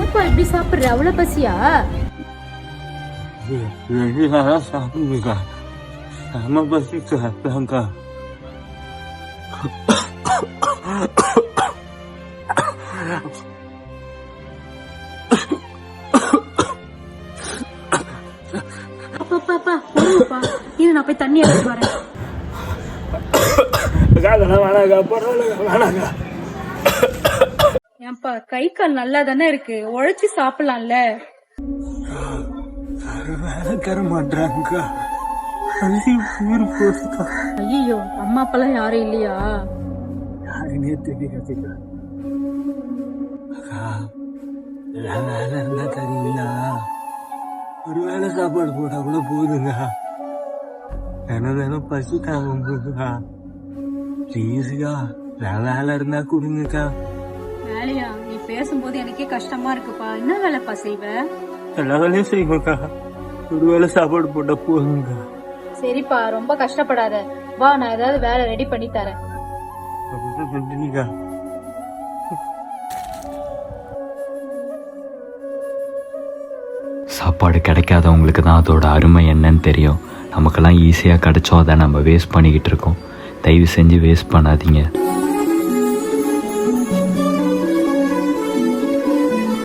ஏப்பா இப்படி சாப்பிடுற அவ்வளவு பசியா ரெண்டு நாளா சாப்பிடுங்கக்கா செம பசிக்கு அதான்க்கா அப்பா அப்பா அப்பா போதும்ப்பா இரு நான் போய் தண்ணி எடுத்து வரேன் அதெல்லாம் வேணாக்கா பரவாயில்ல வேணாக்கா ஏன்பா கை கால் நல்லா தானே இருக்கு? உழைச்சி சாப்பிடலாம்ல. வேலை தர போதுக்கா ஐயோ அம்மா அப்பெல்லாம் யாரும் இல்லையா? யாருன்னே எல்லாம் வேலை இருந்தா தருவீங்களா ஒரு வேளை சாப்பாடு போட்டா கூட போதுங்க. தினம் பசி தாங்க போதுக்கா ப்ளீஸுக்கா வேலை வேலை இருந்தா கொடுங்கக்கா. வேலையா? நீ பேசும்போது எனக்கே கஷ்டமா இருக்குப்பா. என்ன வேலைப்பா செய்வ? எல்லா வேலையும் செய்வோக்கா. ஒரு வேளை சாப்பாடு போட்டா போதுங்க சரிப்பா ரொம்ப கஷ்டப்படாத. வா நான் ஏதாவது வேலை ரெடி பண்ணி தரேன். நன்றிக்கா சாப்பாடு கிடைக்காதவங்களுக்கு தான் அதோட அருமை என்னன்னு தெரியும். நமக்கெல்லாம் ஈஸியாக கிடைச்சோம். அதை நம்ம வேஸ்ட் பண்ணிக்கிட்டு இருக்கோம். தயவு செஞ்சு வேஸ்ட் பண்ணாதீங்க.